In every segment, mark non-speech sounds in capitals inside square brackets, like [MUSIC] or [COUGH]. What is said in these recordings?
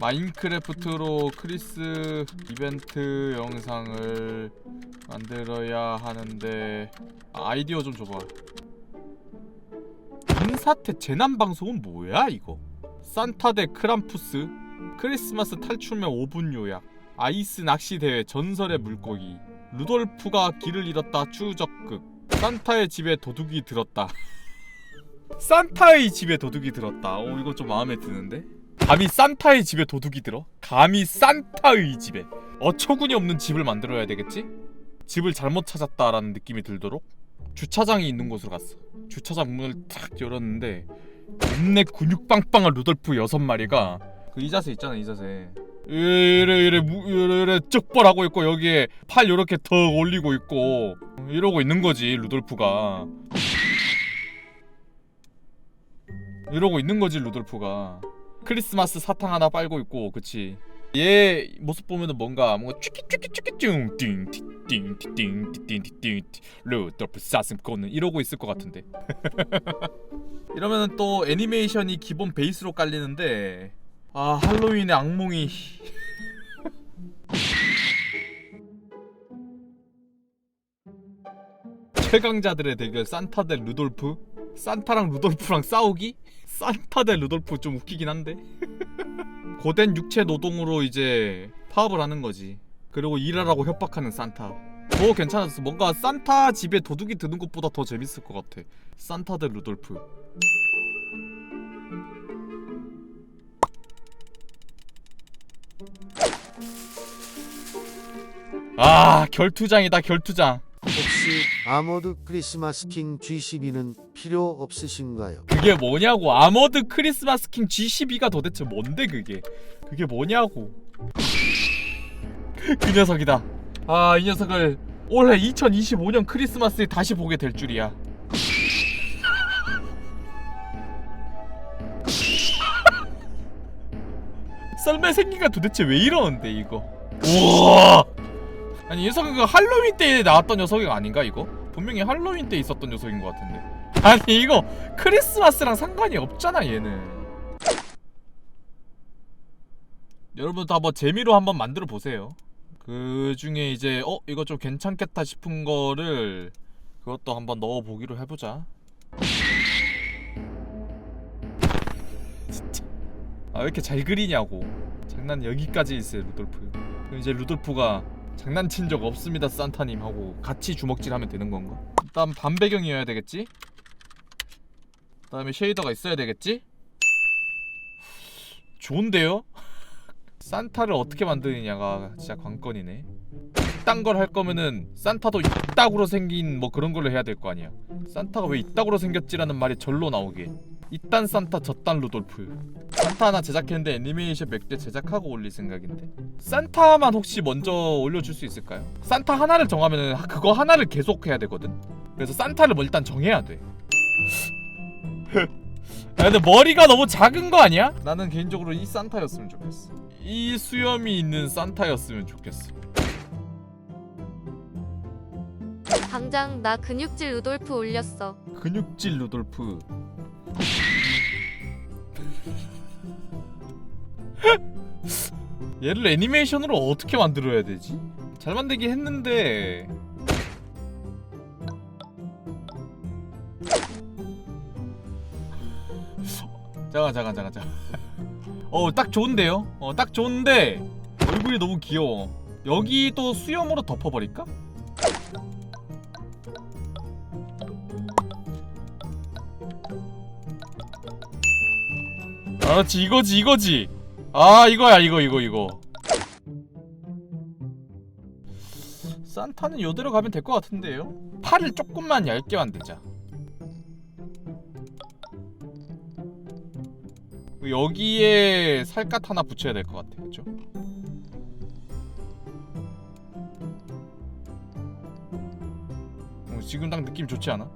마인크래프트로 크리스 이벤트 영상을 만들어야 하는데 아, 아이디어 좀 줘봐. 인사태 재난방송은 뭐야 이거? 산타 대 크람푸스? 크리스마스 탈출맨 5분 요약? 아이스 낚시 대회 전설의 물고기? 루돌프가 길을 잃었다 추적극. 산타의 집에 도둑이 들었다. [LAUGHS] 산타의 집에 도둑이 들었다. 어 이거 좀 마음에 드는데 감히 산타의 집에 도둑이 들어? 감히 산타의 집에. 어처구니 없는 집을 만들어야 되겠지? 집을 잘못 찾았다라는 느낌이 들도록 주차장이 있는 곳으로 갔어. 주차장 문을 탁 열었는데 겁내 근육 빵빵한 루돌프 여섯 마리가 그 이 자세 있잖아 이 자세. 이래 이래 무- 이래 이래 쩍벌하고 있고 여기에 팔 요렇게 더 올리고 있고 이러고 있는 거지 루돌프가. 이러고 있는 거지 루돌프가 크리스마스 사탕 하나 빨고 있고 그치? 얘 모습 보면은 뭔가 뭔가 쭈끼 쭈끼 쭈끼 띵띵띵띵띵띵띵띵 루돌프 사슴 코는 이러고 있을 것 같은데. [LAUGHS] 이러면은 또 애니메이션이 기본 베이스로 깔리는데 아 할로윈의 악몽이. [LAUGHS] 최강자들의 대결 산타 대 루돌프? 산타랑 루돌프랑 싸우기? 산타 대 루돌프 좀 웃기긴 한데? [LAUGHS] 고된 육체 노동으로 이제 파업을 하는 거지. 그리고 일하라고 협박하는 산타. 더 괜찮았어. 뭔가 산타 집에 도둑이 드는 것보다 더 재밌을 것 같아. 산타 대 루돌프. 아 결투장이다 결투장 혹시 아모드 크리스마스 킹 G12는 필요 없으신가요? 그게 뭐냐고. 아머드 크리스마스 킹 G12가 도대체 뭔데 그게? 그게 뭐냐고. 그 녀석이다. 아 이 녀석을 올해 2025년 크리스마스에 다시 보게 될 줄이야. [LAUGHS] 썰매 생기가 도대체 왜 이러는데 이거? 우와 아니 이 녀석은 그 할로윈 때 나왔던 녀석이 아닌가 이거? 분명히 할로윈 때 있었던 녀석인 것 같은데. [LAUGHS] 아니 이거 크리스마스랑 상관이 없잖아 얘는. 여러분도 한번 재미로 한번 만들어 보세요. 그 중에 이제 어 이거 좀 괜찮겠다 싶은 거를 그것도 한번 넣어 보기로 해보자. 진짜. 아 왜 이렇게 잘 그리냐고. 장난 여기까지 있어요 루돌프. 그럼 이제 루돌프가 장난친 적 없습니다 산타님 하고. 같이 주먹질 하면 되는 건가? 일단 반배경이어야 되겠지? 그 다음에 쉐이더가 있어야 되겠지? 좋은데요? [LAUGHS] 산타를 어떻게 만드느냐가 진짜 관건이네. 이딴 걸 할 거면은 산타도 이따구로 생긴 뭐 그런 걸로 해야 될 거 아니야. 산타가 왜 이따구로 생겼지라는 말이 절로 나오게 이딴 산타 저딴 루돌프. 산타 하나 제작했는데 애니메이션 몇 개 제작하고 올릴 생각인데. 산타만 혹시 먼저 올려줄 수 있을까요? 산타 하나를 정하면은 그거 하나를 계속 해야 되거든. 그래서 산타를 뭐 일단 정해야 돼. 야, [LAUGHS] 근데 머리가 너무 작은 거 아니야? 나는 개인적으로 이 산타였으면 좋겠어. 이 수염이 있는 산타였으면 좋겠어. 당장 나 근육질 루돌프 올렸어. 근육질 루돌프 [LAUGHS] 얘를 애니메이션으로 어떻게 만들어야 되지? 잘 만들긴 했는데 잠깐 잠깐 잠깐 잠깐 [LAUGHS] 어 딱 좋은데요? 어 딱 좋은데 얼굴이 너무 귀여워 여기 또 수염으로 덮어버릴까? 그렇지 이거지 이거지. 아 이거야 이거 이거 이거. 산타는 요대로 가면 될 것 같은데요? 팔을 조금만 얇게 만들자. 여기에 살갗 하나 붙여야 될 것 같아 그죠 어, 지금 딱 느낌 좋지 않아?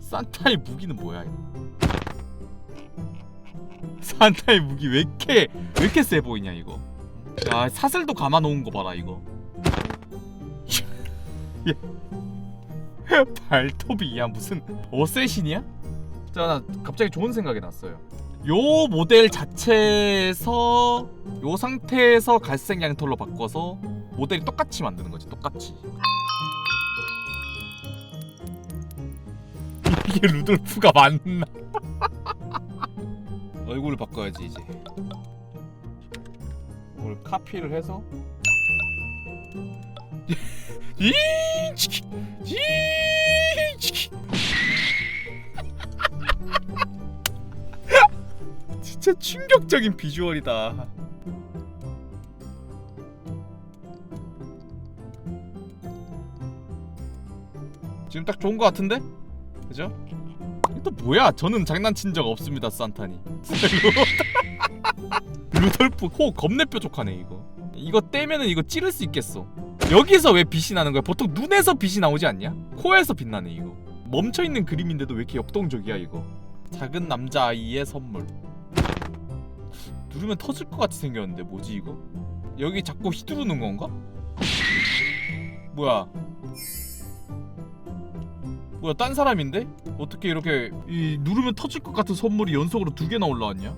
산타의 무기는 뭐야 이거 산타의 무기 왜 이렇게 왜 이렇게 세 보이냐 이거. 야 사슬도 감아 놓은 거 봐라 이거. 야. [LAUGHS] 발톱이 야 무슨 어쌔신이야? 자나 갑자기 좋은 생각이 났어요. 요 모델 자체에서 요 상태에서 갈색 양털로 바꿔서 모델이 똑같이 만드는 거지 똑같이 [LAUGHS] 이게 루돌프가 맞나 [LAUGHS] 얼굴을 바꿔야지 이제 이걸 카피를 해서 [LAUGHS] 이 치키 이 치키 [LAUGHS] 진짜 충격적인 비주얼이다. 지금 딱 좋은 거 같은데? 그죠? 또 뭐야? 저는 장난친 적 없습니다, 산타니. [LAUGHS] 루돌프 코 겁내 뾰족하네 이거. 이거 떼면은 이거 찌를 수 있겠어. 여기서 왜 빛이 나는 거야? 보통 눈에서 빛이 나오지 않냐? 코에서 빛나네 이거. 멈춰 있는 그림인데도 왜 이렇게 역동적이야 이거? 작은 남자 아이의 선물. 누르면 터질 것 같이 생겼는데 뭐지 이거? 여기 자꾸 휘두르는 건가? 뭐야? 뭐야 딴 사람인데? 어떻게 이렇게 이 누르면 터질 것 같은 선물이 연속으로 두 개나 올라왔냐?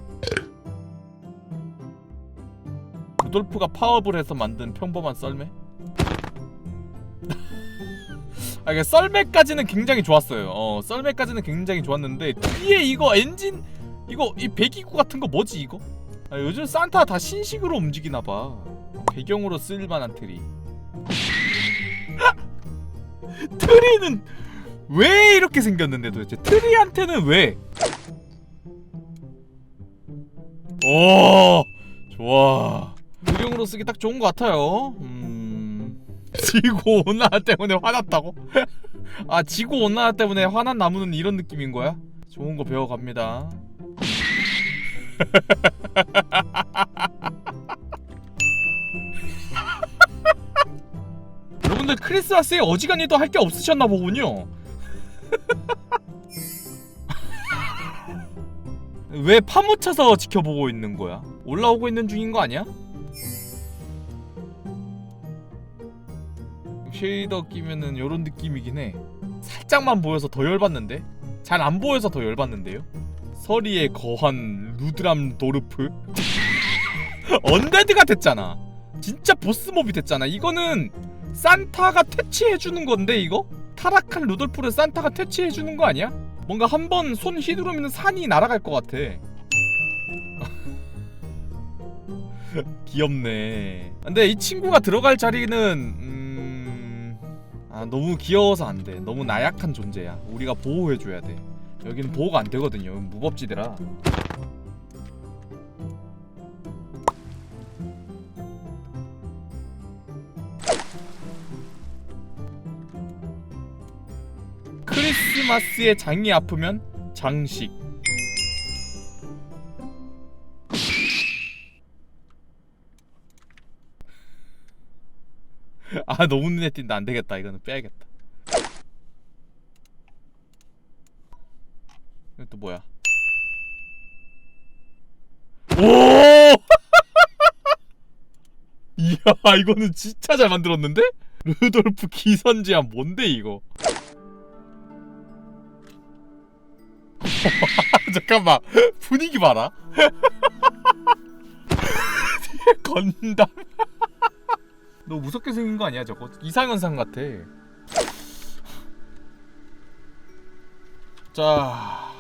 루돌프가 파업을 해서 만든 평범한 썰매? [LAUGHS] 아, 이게 썰매까지는 굉장히 좋았어요. 어, 썰매까지는 굉장히 좋았는데 뒤에 이거 엔진 이거 이 배기구 같은 거 뭐지 이거? 아, 요즘 산타 다 신식으로 움직이나 봐. 배경으로 쓸 만한 트리. [LAUGHS] 트리는 왜 이렇게 생겼는데 도대체 트리한테는 왜? 오, 좋아. 배경으로 쓰기 딱 좋은 것 같아요. 음. 지구 온난화 때문에 화났다고? 아 지구 온난화 때문에 화난 나무는 이런 느낌인 거야? 좋은 거 배워갑니다. [LAUGHS] 여러분들 크리스마스에 어지간히도 할 게 없으셨나 보군요. 왜 파묻혀서 지켜보고 있는 거야? 올라오고 있는 중인 거 아니야? 쉐이더 끼면은 요런 느낌이긴 해. 살짝만 보여서 더 열받는데? 잘 안 보여서 더 열받는데요? 서리에 거한 루드람 도르프? [LAUGHS] 언데드가 됐잖아. 진짜 보스몹이 됐잖아. 이거는 산타가 퇴치해주는 건데 이거? 타락한 루돌프를 산타가 퇴치해주는 거 아니야? 뭔가 한 번 손 휘두르면 산이 날아갈 것 같아. [LAUGHS] 귀엽네. 근데 이 친구가 들어갈 자리는 음... 아 너무 귀여워서 안 돼. 너무 나약한 존재야. 우리가 보호해줘야 돼. 여기는 보호가 안 되거든요. 무법지대라. 크리스마스에 장이 아프면 장식. 아 너무 눈에 띈다 안 되겠다 이거는 빼야겠다. 이건 또 뭐야? 오! [LAUGHS] 이야 이거는 진짜 잘 만들었는데? 루돌프 기선제한 뭔데 이거? [LAUGHS] 잠깐만. 분위기 봐라. [LAUGHS] 건담. 너무 무섭게 생긴 거 아니야 저거? 이상현상 같아. 자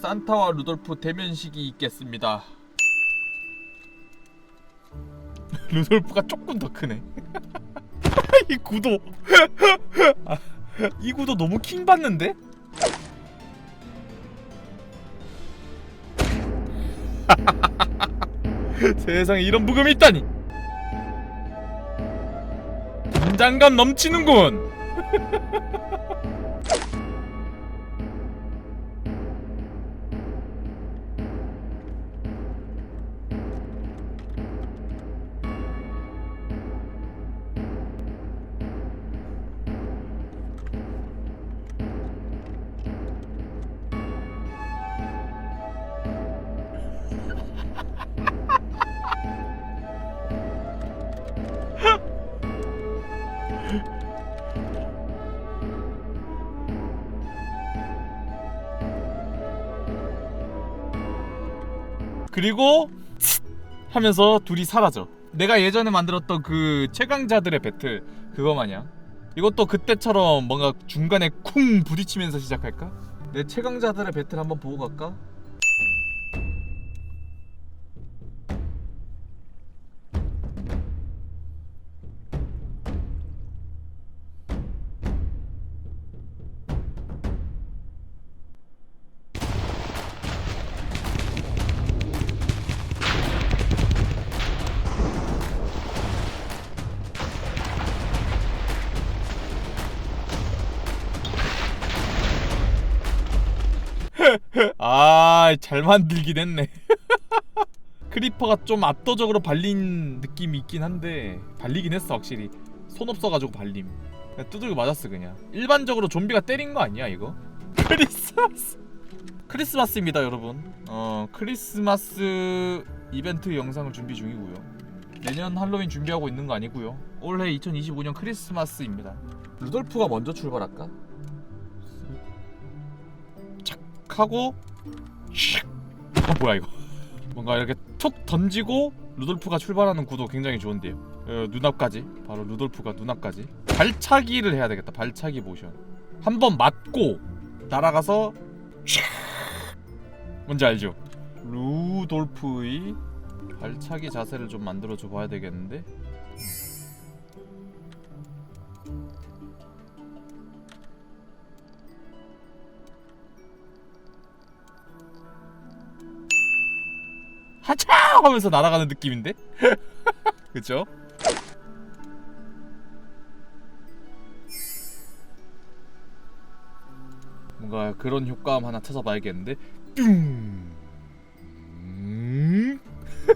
산타와 루돌프 대면식이 있겠습니다. [LAUGHS] 루돌프가 조금 더 크네. 이 구도. 아, 이 구도 너무 킹 받는데? [LAUGHS] 세상에 이런 부금이 있다니. 긴장감 넘치는군 [LAUGHS] 그리고 하면서 둘이 사라져. 내가 예전에 만들었던 그 최강자들의 배틀 그거 마냥 이것도 그때처럼 뭔가 중간에 쿵 부딪히면서 시작할까? 내 최강자들의 배틀 한번 보고 갈까? 아, 잘 만들긴 했네. [LAUGHS] 크리퍼가 좀 압도적으로 발린 느낌이 있긴 한데 발리긴 했어 확실히. 손 없어가지고 발림. 그냥 두들겨 맞았어 그냥. 일반적으로 좀비가 때린 거 아니야 이거? [LAUGHS] 크리스마스. 크리스마스입니다 여러분. 어 크리스마스 이벤트 영상을 준비 중이고요. 내년 할로윈 준비하고 있는 거 아니고요. 올해 2025년 크리스마스입니다. 루돌프가 먼저 출발할까? 하고 슉. 아 뭐야 이거. [LAUGHS] 뭔가 이렇게 툭 던지고 루돌프가 출발하는 구도 굉장히 좋은데요. 어, 눈앞까지. 바로 루돌프가 눈앞까지. 발차기를 해야 되겠다. 발차기 모션. 한 번 맞고 날아가서 슉. 뭔지 알죠? 루돌프의 발차기 자세를 좀 만들어 줘 봐야 되겠는데 하차 하면서 날아가는 느낌인데? [LAUGHS] 그쵸? 뭔가 그런 효과음 하나 찾아봐야겠는데 뚱 음?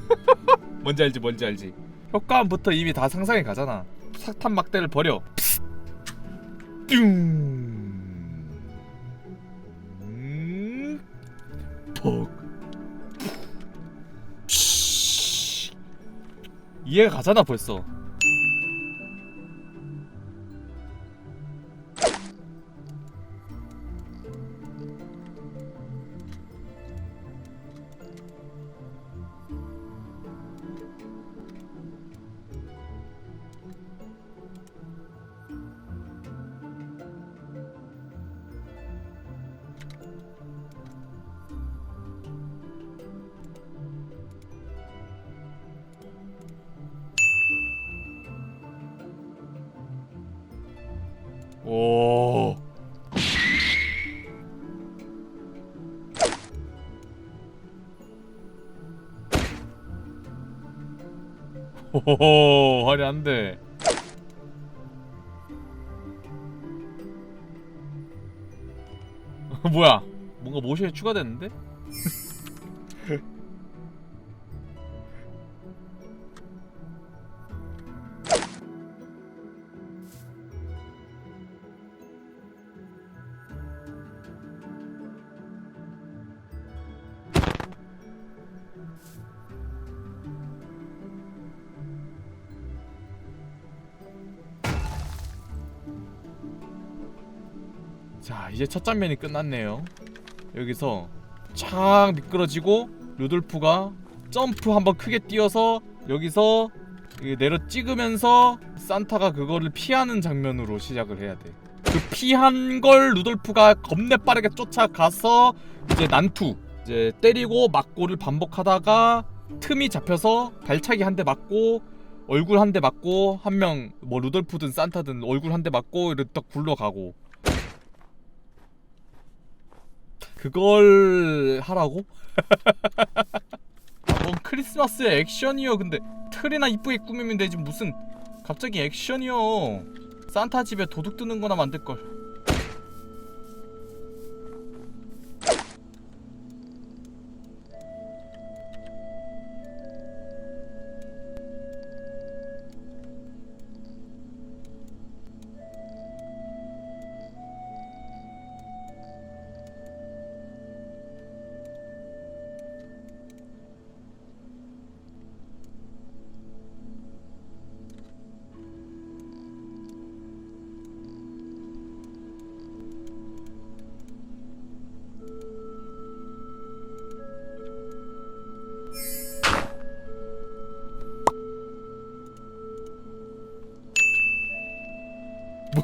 [LAUGHS] 뭔지 알지 뭔지 알지 효과음부터 이미 다 상상이 가잖아 사탄 막대를 버려 뚱 음? 퍽 이해가 가잖아 벌써 호호호 화려한데 [LAUGHS] 뭐야 뭔가 모션이 추가됐는데? [LAUGHS] 이제 첫 장면이 끝났네요 여기서 착 미끄러지고 루돌프가 점프 한번 크게 뛰어서 여기서 내려 찍으면서 산타가 그거를 피하는 장면으로 시작을 해야 돼. 그 피한 걸 루돌프가 겁내 빠르게 쫓아가서 이제 난투 이제 때리고 맞고를 반복하다가 틈이 잡혀서 발차기 한 대 맞고 얼굴 한 대 맞고 한 명 뭐 루돌프든 산타든 얼굴 한 대 맞고 이렇게 딱 굴러가고 그걸 하라고? 아, [LAUGHS] 뭔 크리스마스의 액션이요. 근데 틀이나 이쁘게 꾸미면 되지 무슨 갑자기 액션이요. 산타 집에 도둑 드는 거나 만들 걸.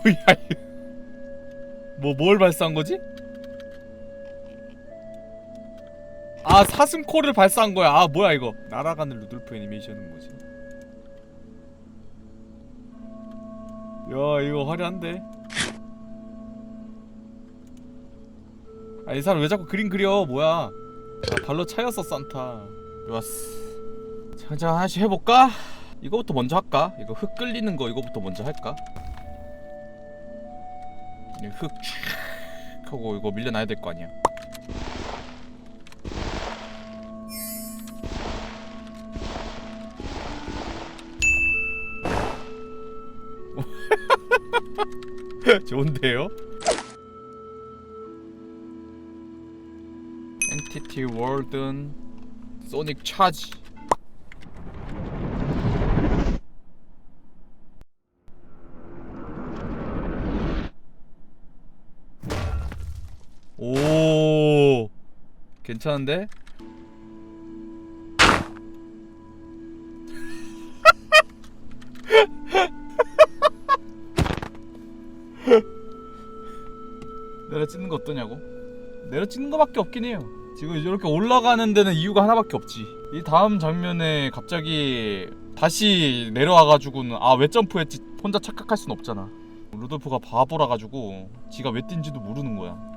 이거 뭐뭘 발사한 거지? 아 사슴코를 발사한 거야. 아 뭐야 이거. 날아가는 루돌프 애니메이션은 뭐지? 야 이거 화려한데? 아 이 사람 왜 자꾸 그림 그려? 뭐야? 아 발로 차였어 산타. 좋았어. 자, 자 하나씩 해볼까? 이거부터 먼저 할까? 이거 흙 끌리는 거 이거부터 먼저 할까? 이흙촥 하고 이거 밀려나야 될 거 아니야 [LAUGHS] 좋은데요? 엔티티 월든 소닉 차지 오 괜찮은데? [LAUGHS] 내려 찍는 거 어떠냐고? 내려 찍는 거밖에 없긴 해요. 지금 이렇게 올라가는 데는 이유가 하나밖에 없지. 이 다음 장면에 갑자기 다시 내려와가지고는 아 왜 점프했지 혼자 착각할 순 없잖아. 루돌프가 바보라 가지고 지가 왜 뛴지도 모르는 거야.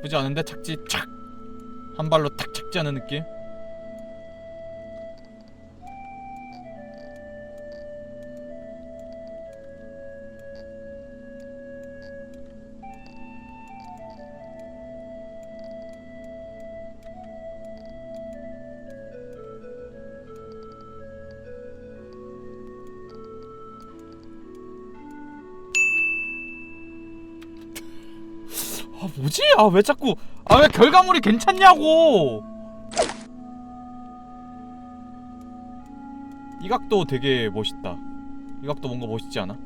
나쁘지 않은데 착지 착! 한 발로 탁 착지 하는 느낌? 아 왜 자꾸 아 왜 결과물이 괜찮냐고. 이 각도 되게 멋있다. 이 각도 뭔가 멋있지 않아?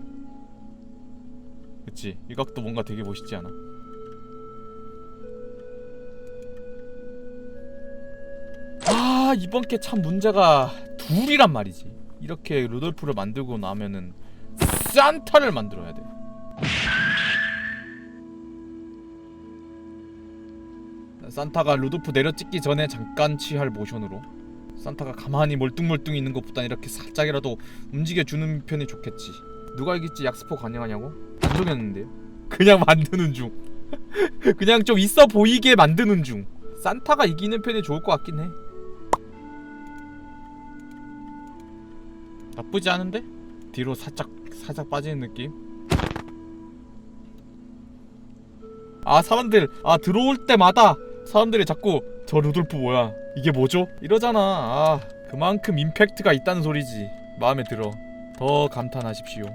그치? 이 각도 뭔가 되게 멋있지 않아? 아 이번 게 참 문제가 둘이란 말이지. 이렇게 루돌프를 만들고 나면은 산타를 만들어야 돼 산타가 루도프 내려찍기 전에 잠깐 취할 모션으로 산타가 가만히 멀뚱멀뚱 있는 것보단 이렇게 살짝이라도 움직여주는 편이 좋겠지. 누가 알겠지 약스포 가능하냐고? 안 정했는데요. 그냥 만드는 중. [LAUGHS] 그냥 좀 있어 보이게 만드는 중. 산타가 이기는 편이 좋을 것 같긴 해. 나쁘지 않은데? 뒤로 살짝 살짝 빠지는 느낌? 아 사람들. 아 들어올 때마다 사람들이 자꾸 저 루돌프 뭐야 이게 뭐죠? 이러잖아 아 그만큼 임팩트가 있다는 소리지 마음에 들어 더 감탄하십시오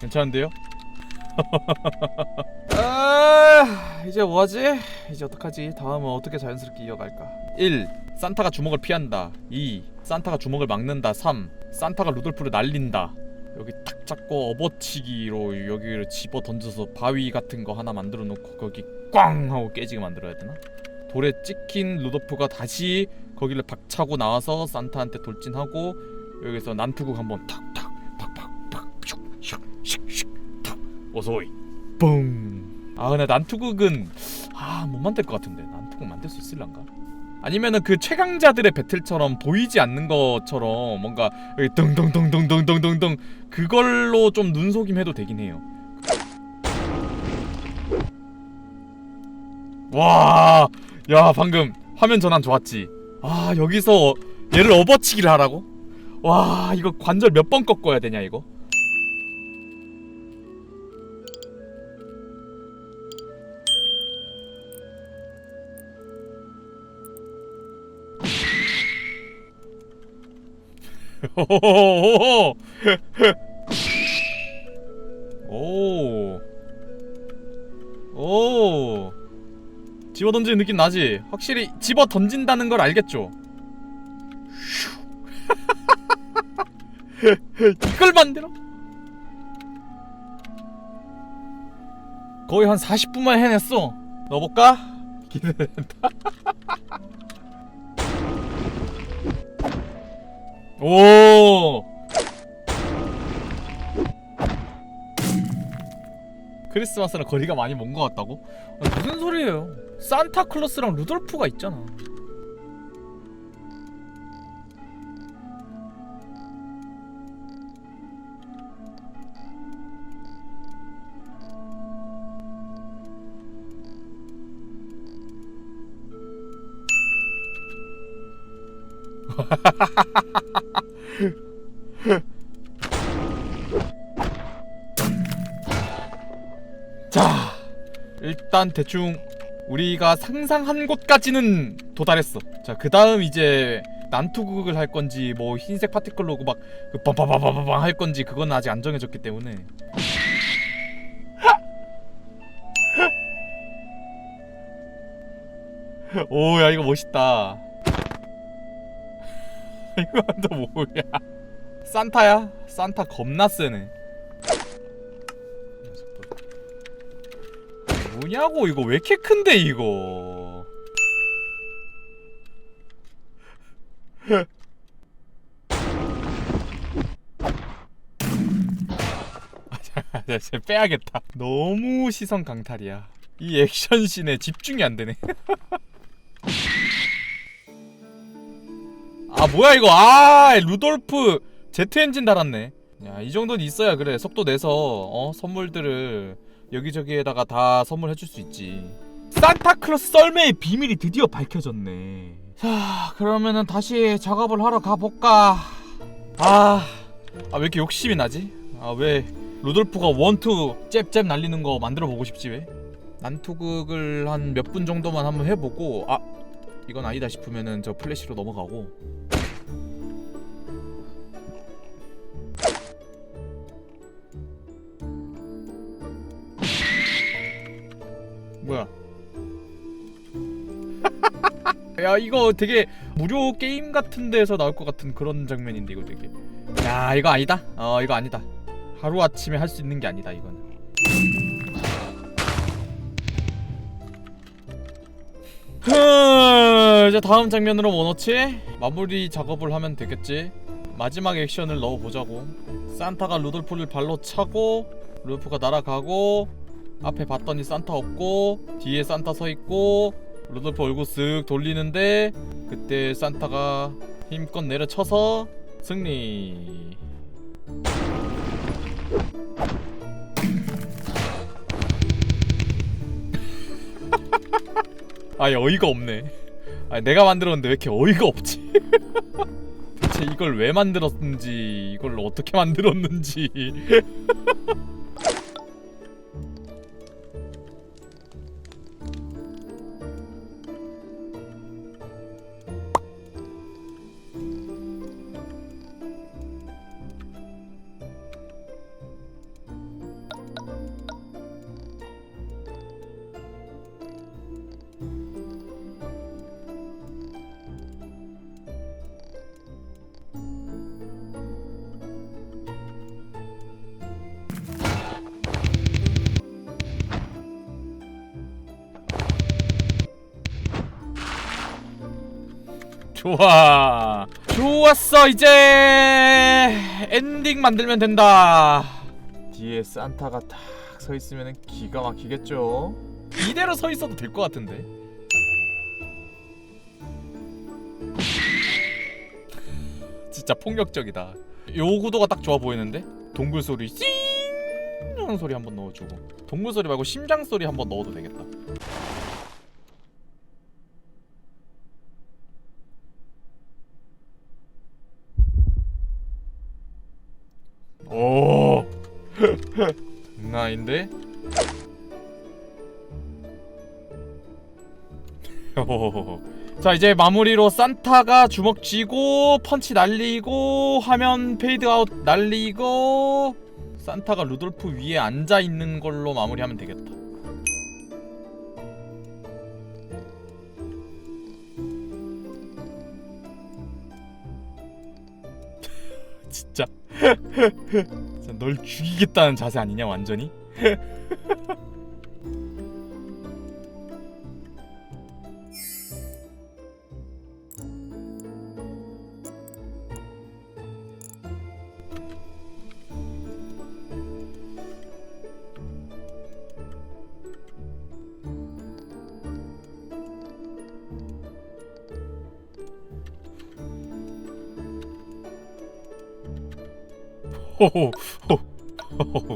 괜찮은데요? [LAUGHS] 아 이제 뭐하지? 이제 어떡하지? 다음은 어떻게 자연스럽게 이어갈까? 1. 산타가 주먹을 피한다 2. 산타가 주먹을 막는다 3. 산타가 루돌프를 날린다 여기 탁 잡고 업어치기로 여기를 집어 던져서 바위 같은 거 하나 만들어 놓고 거기 꽝 하고 깨지게 만들어야 되나? 돌에 찍힌 루도프가 다시 거기를 박차고 나와서 산타한테 돌진하고 여기서 난투극 한번 탁탁 팍팍팍 슉슉슉슉 탁 어서오이 뿡. 아 근데 난투극은 아 못 만들 것 같은데 난투극 만들 수 있을란가? 아니면은 그 최강자들의 배틀처럼 보이지 않는 것처럼 뭔가 덩덩덩덩덩덩덩덩 그걸로 좀 눈속임 해도 되긴 해요. 와, 야 방금 화면 전환 좋았지. 아 여기서 얘를 업어치기를 하라고? 와 이거 관절 몇 번 꺾어야 되냐 이거? [LAUGHS] 오. 오. 집어 던지는 느낌 나지? 확실히 집어 던진다는 걸 알겠죠? [LAUGHS] 이걸 만들어? 거의 한 40분만 해냈어 넣어볼까? [LAUGHS] 기대된다 오 크리스마스랑 거리가 많이 먼 것 같다고? 무슨 소리예요? 산타클로스랑 루돌프가 있잖아. [LAUGHS] 자, 일단 대충 우리가 상상한 곳까지는 도달했어. 자, 그 다음 이제 난투극을 할 건지 뭐 흰색 파티클로고 막그 빠바바바바방 할 건지 그건 아직 안 정해졌기 때문에. [LAUGHS] 오, 야 이거 멋있다. 이거 또 뭐야? 산타야? 산타 겁나 세네. 뭐냐고 이거 왜 이렇게 큰데 이거 [LAUGHS] 나 진짜 빼야겠다 너무 시선 강탈이야 이 액션씬에 집중이 안 되네 [LAUGHS] 아 뭐야 이거? 아 루돌프 제트 엔진 달았네. 야 이 정도는 있어야 그래. 속도 내서 어 선물들을 여기저기에다가 다 선물해줄 수 있지. 산타클로스 썰매의 비밀이 드디어 밝혀졌네. 자 그러면은 다시 작업을 하러 가볼까? 아, 아 왜 이렇게 욕심이 나지? 아 왜 루돌프가 원투 잽잽 날리는 거 만들어 보고 싶지 왜? 난투극을 한 몇 분 정도만 한번 해보고 아 이건 아니다 싶으면은 저 플래시로 넘어가고. 뭐야? [LAUGHS] 야 이거 되게 무료 게임 같은 데서 나올 것 같은 그런 장면인데 이거 되게. 야 이거 아니다. 어 이거 아니다. 하루 아침에 할 수 있는 게 아니다 이거는. 흐 이제 다음 장면으로 뭐 넣지? 마무리 작업을 하면 되겠지 마지막 액션을 넣어보자고 산타가 루돌프를 발로 차고 루돌프가 날아가고 앞에 봤더니 산타 없고 뒤에 산타 서 있고 루돌프 얼굴 쓱 돌리는데 그때 산타가 힘껏 내려쳐서 승리. [LAUGHS] 아니 어이가 없네. 아니 내가 만들었는데 왜 이렇게 어이가 없지? [LAUGHS] 대체 이걸 왜 만들었는지 이걸 어떻게 만들었는지 [LAUGHS] 좋아. 좋았어 이제. 엔딩 만들면 된다. 뒤에 산타가 딱 서 있으면 기가 막히겠죠? 이대로 서 있어도 될 것 같은데? 진짜 폭력적이다. 요 구도가 딱 좋아 보이는데? 동굴 소리 찡 하는 소리 한번 넣어주고. 동굴 소리 말고 심장 소리 한번 넣어도 되겠다 오 [LAUGHS] 아닌데? [LAUGHS] 자 이제 마무리로 산타가 주먹 쥐고 펀치 날리고 화면 페이드 아웃 날리고 산타가 루돌프 위에 앉아 있는 걸로 마무리하면 되겠다. 널 죽이겠다는 자세 아니냐 완전히?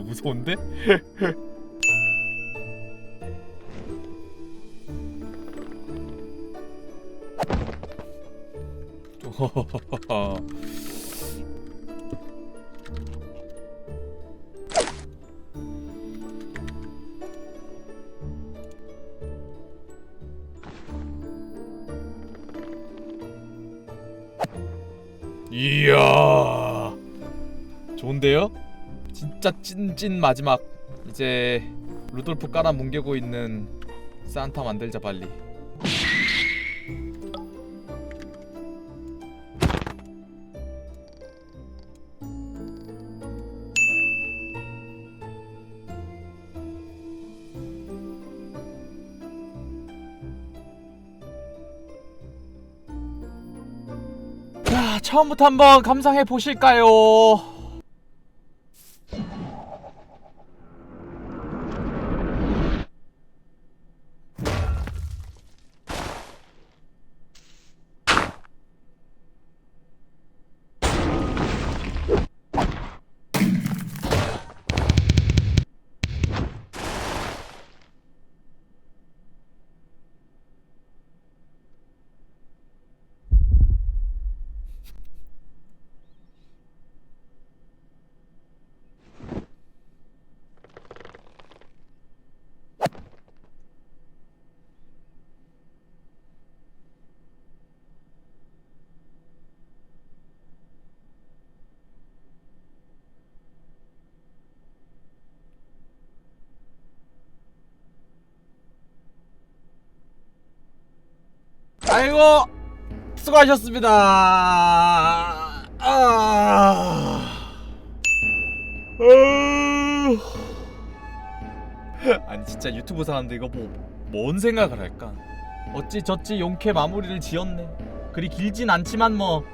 무서운데? [LAUGHS] 진짜 찐찐 마지막 이제 루돌프 깔아 뭉개고 있는 산타 만들자 빨리 자 처음부터 한번 감상해 보실까요? 아이고 수고하셨습니다. 아... 아유. 아니 진짜 유튜브 사람들 이거 뭐 뭔 생각을 할까? 어찌 저찌 용케 마무리를 지었네. 그리 길진 않지만 뭐